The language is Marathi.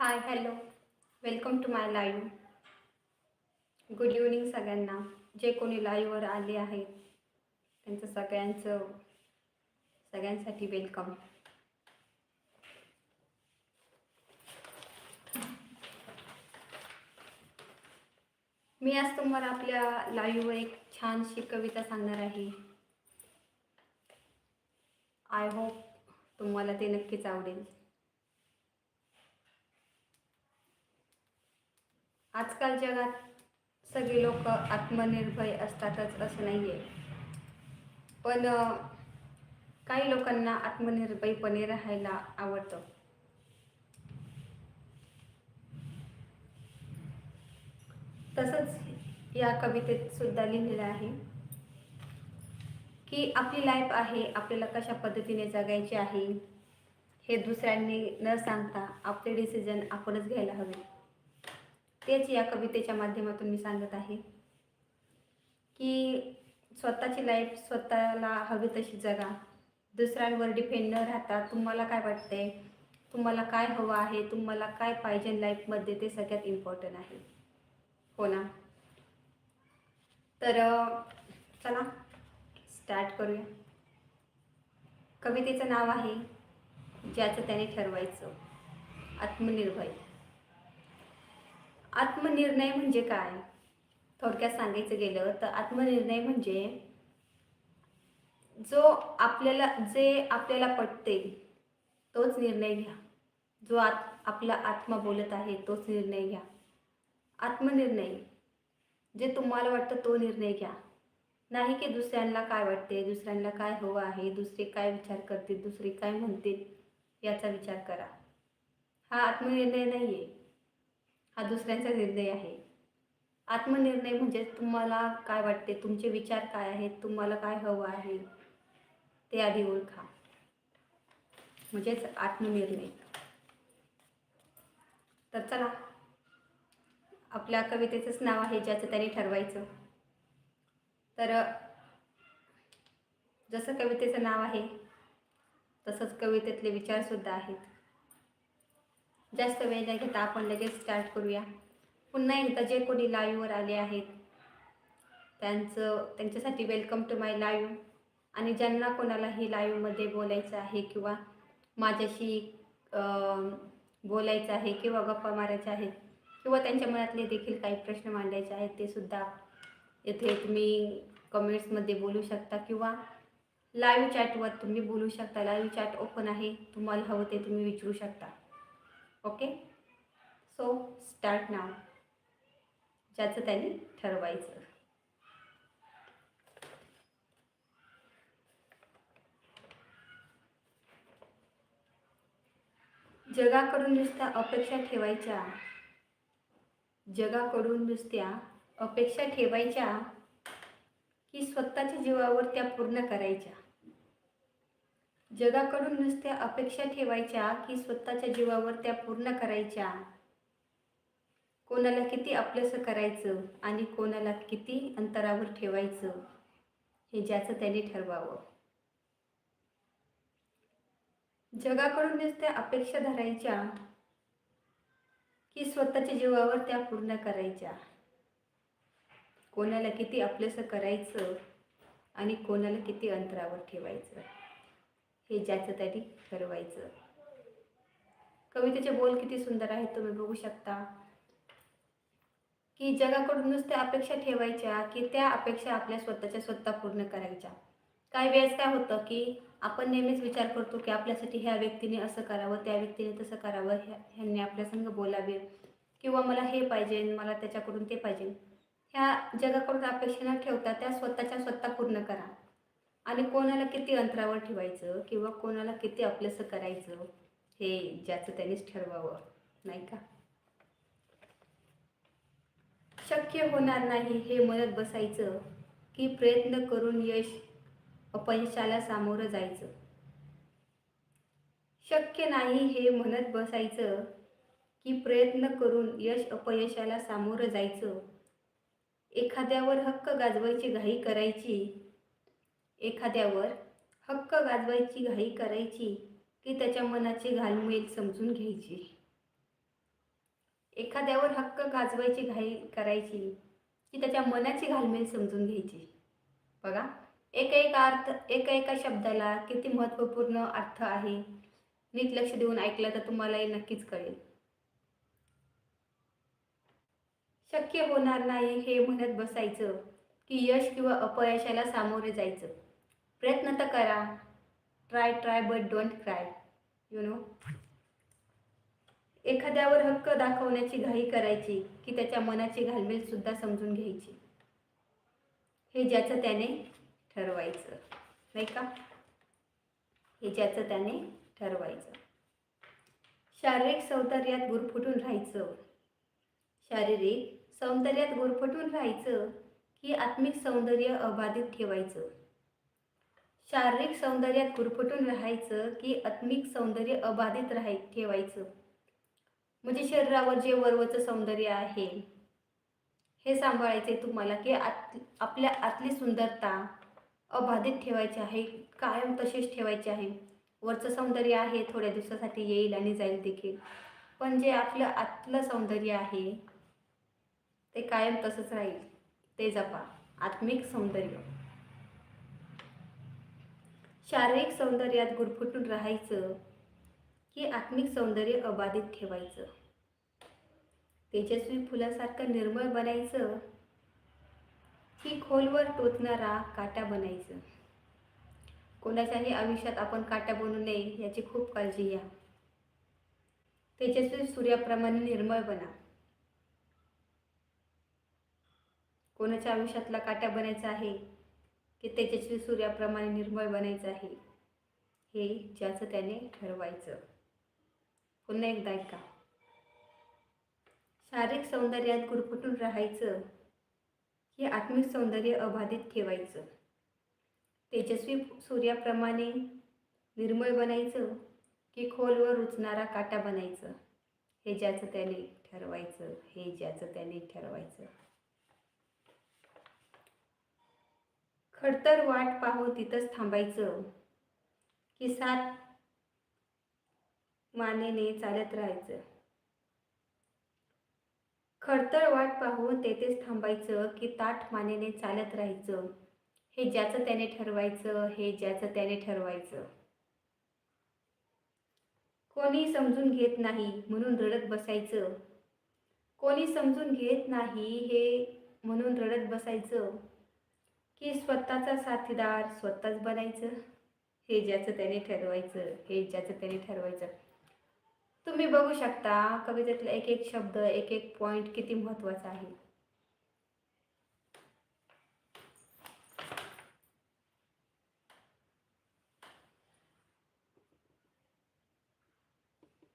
Hi hello welcome to my live good evening सगळ्यांना. जे कोणी लाईव्हवर आले आहेत त्यांचं सगळ्यांचं सगळ्यांसाठी वेलकम मी आज तुम्हाला आपल्या लाईव्हवर एक छानशी कविता सांगणार आहे. आय होप तुम्हाला ते नक्कीच आवडेल. आजकाल जगात सगळे लोक आत्मनिर्भय असतातच असं नाही आहे पण काही लोकांना आत्मनिर्भयपणे राहायला आवडतं. तसंच या कवितेत सुद्धा लिहिलेलं आहे की आपली लाईफ आहे आपल्याला कशा पद्धतीने जगायची आहे हे दुसऱ्यांनी न सांगता आपले डिसिजन आपणच घ्यायला हवे. तेच या कवितेच्या माध्यमातून मी सांगत आहे की स्वतःची लाईफ स्वतःला हवी तशी जगा. दुसऱ्यांवर डिपेंड न राहता तुम्हाला काय वाटतंय? तुम्हाला काय हवं आहे? तुम्हाला काय पाहिजे लाईफमध्ये ते सगळ्यात इम्पॉर्टंट आहे. हो ना? तर चला स्टार्ट करूया. कवितेचं नाव आहे ज्याचं त्याने ठरवायचं. आत्मनिर्भय. आत्मनिर्णय म्हणजे काय? थोडक्यात सांगायचं गेलं तर आत्मनिर्णय म्हणजे जो आपल्याला जे आपल्याला पटते तोच निर्णय घ्या. जो आत आपला आत्मा बोलत आहे तोच निर्णय घ्या. आत्मनिर्णय जे तुम्हाला वाटतं तो निर्णय घ्या. नाही की दुसऱ्यांना काय वाटते दुसऱ्यांना काय हवं आहे दुसरे काय विचार करतील दुसरे काय म्हणतील याचा विचार करा. हा आत्मनिर्णय नाही आहे हा दुसऱ्यांचा निर्णय आहे. आत्मनिर्णय म्हणजे तुम्हाला काय वाटते? तुमचे विचार काय आहेत? तुम्हाला काय हवं आहे? ते आधी ओळखा. म्हणजेच आत्मनिर्णय. तर चला आपल्या कवितेचंच नाव आहे ज्याचं त्याने ठरवायचं. तर जसं कवितेचं नाव आहे तसंच कवितेतले विचारसुद्धा आहेत. जास्त वेळ न घेता आपण लगेच स्टार्ट करूया. पुन्हा एकदा जे कोणी लाईव्हवर आले आहेत त्यांचं त्यांच्यासाठी वेलकम टू माय लाईव्ह आणि ज्यांना कोणाला ही लाईव्हमध्ये बोलायचं आहे किंवा माझ्याशी बोलायचं आहे किंवा गप्पा मारायच्या आहेत किंवा त्यांच्या मनातले देखील काही प्रश्न मांडायचे आहेत ते सुद्धा येथे तुम्ही कमेंट्समध्ये बोलू शकता किंवा लाईव्ह चॅटवर तुम्ही बोलू शकता. लाईव्ह चॅट ओपन आहे तुम्हाला हवं ते तुम्ही विचारू शकता. ओके सो स्टार्ट नाव ज्याचं त्यांनी ठरवायचं. जगाकडून नुसत्या अपेक्षा ठेवायच्या. जगाकडून नुसत्या अपेक्षा ठेवायच्या की स्वतःच्या जीवावर त्या पूर्ण करायच्या. जगाकडून नुसत्या अपेक्षा ठेवायच्या की स्वतःच्या जीवावर त्या पूर्ण करायच्या. कोणाला किती आपलंसं करायचं आणि कोणाला किती अंतरावर ठेवायचं हे ज्याचं त्याने ठरवावं. जगाकडून नुसत्या अपेक्षा धरायच्या की स्वतःच्या जीवावर त्या पूर्ण करायच्या. कोणाला किती आपलंसं करायचं आणि कोणाला किती अंतरावर ठेवायचं. हे ज्याचं त्याने ठरवायचं. कवितेचे बोल किती सुंदर आहेत तुम्ही बघू शकता. की जगाकडून नुसत्या अपेक्षा ठेवायच्या की त्या अपेक्षा आपल्या स्वतःच्या स्वतः पूर्ण करायच्या. काही वेळेस काय होतं की आपण नेहमीच विचार करतो की आपल्यासाठी ह्या व्यक्तीने असं करावं त्या व्यक्तीने तसं करावं ह्या ह्यांनी आपल्यासंग बोलावे. किंवा मला हे पाहिजे मला त्याच्याकडून ते पाहिजे. ह्या जगाकडून अपेक्षा न ठेवता त्या स्वतःच्या स्वतः पूर्ण करा. आणि कोणाला किती अंतरावर ठेवायचं किंवा कोणाला किती आपलंसं करायचं हे ज्याचं त्यांनीच ठरवावं नाही का? शक्य होणार नाही हे म्हणत बसायचं की प्रयत्न करून यश अपयशाला सामोरं जायचं. शक्य नाही हे म्हणत बसायचं की प्रयत्न करून यश अपयशाला सामोरं जायचं. एखाद्यावर हक्क गाजवायची घाई करायची एखाद्यावर हक्क गाजवायची घाई करायची की त्याच्या मनाची घालमेल समजून घ्यायची. एखाद्यावर हक्क गाजवायची घाई करायची की त्याच्या मनाची घालमेल समजून घ्यायची. बघा एका एका अर्थ एका एका शब्दाला किती महत्त्वपूर्ण अर्थ आहे नीट लक्ष देऊन ऐकलं तर तुम्हालाही नक्कीच कळेल. शक्य होणार नाही हे म्हणत बसायचं की यश किंवा अपयशाला सामोरे जायचं. प्रयत्न तर करा. Try try but don't cry you know एखाद्यावर हक्क दाखवण्याची घाई करायची की त्याच्या मनाची घालमेल सुद्धा समजून घ्यायची. हे ज्याचं त्याने ठरवायचं. नाही का? हे ज्याचं त्याने ठरवायचं. शारीरिक सौंदर्यात गुरफटून राहायचं. शारीरिक सौंदर्यात गुरफटून राहायचं की आत्मिक सौंदर्य अबाधित ठेवायचं. शारीरिक सौंदर्यात गुरफटून राहायचं की आत्मिक सौंदर्य अबाधित राहाय ठेवायचं? म्हणजे शरीरावर जे वरवचं सौंदर्य आहे हे सांभाळायचे तुम्हाला की आत आपल्या आतली सुंदरता अबाधित ठेवायची आहे कायम तशीच ठेवायची आहे. वरचं सौंदर्य आहे थोड्या दिवसासाठी येईल आणि जाईल देखील. पण जे आपलं आतलं सौंदर्य आहे ते कायम तसंच राहील. ते जपा. आत्मिक सौंदर्य. शारीरिक सौंदर्यात गुडफुटून राहायचं की आत्मिक सौंदर्य अबाधित ठेवायचं? तेजस्वी फुलासारखं निर्मळ बनायचं की खोलवर टोचणारा काटा बनायचं? कोणाच्याही आयुष्यात आपण काटा बनू नये याची खूप काळजी घ्या. तेजस्वी सूर्याप्रमाणे निर्मळ बना. कोणाच्या आयुष्यातला काटा बनायचा आहे? की तेजस्वी सूर्याप्रमाणे निर्मळ बनायचं आहे. हे ज्याचं त्याने ठरवायचं. पुन्हा एकदा ऐका. शारीरिक सौंदर्यात गुरफटून राहायचं की आत्मिक सौंदर्य अबाधित ठेवायचं? तेजस्वी सूर्याप्रमाणे निर्मळ बनायचं की खोलवर रुचणारा काटा बनायचं? हे ज्याचं त्याने ठरवायचं हे ज्याचं त्याने ठरवायचं. खडतर वाट पाहो तिथंच थांबायचं. की सात मानेने चालत राहायचं. खडतर वाट पाहून तेथेच थांबायचं की ताठ मानेने चालत राहायचं. हे ज्याचं त्याने ठरवायचं हे ज्याचं त्याने ठरवायचं. कोणी समजून घेत नाही म्हणून रडत बसायचं. कोणी समजून घेत नाही हे म्हणून रडत बसायचं. की स्वतःचा साथीदार स्वतःच बनायचं हे ज्याचं त्याने ठरवायचं हे ज्याचं त्याने ठरवायचं. तुम्ही बघू शकता कवितेतला एक एक शब्द एक एक पॉईंट किती महत्त्वाचा आहे.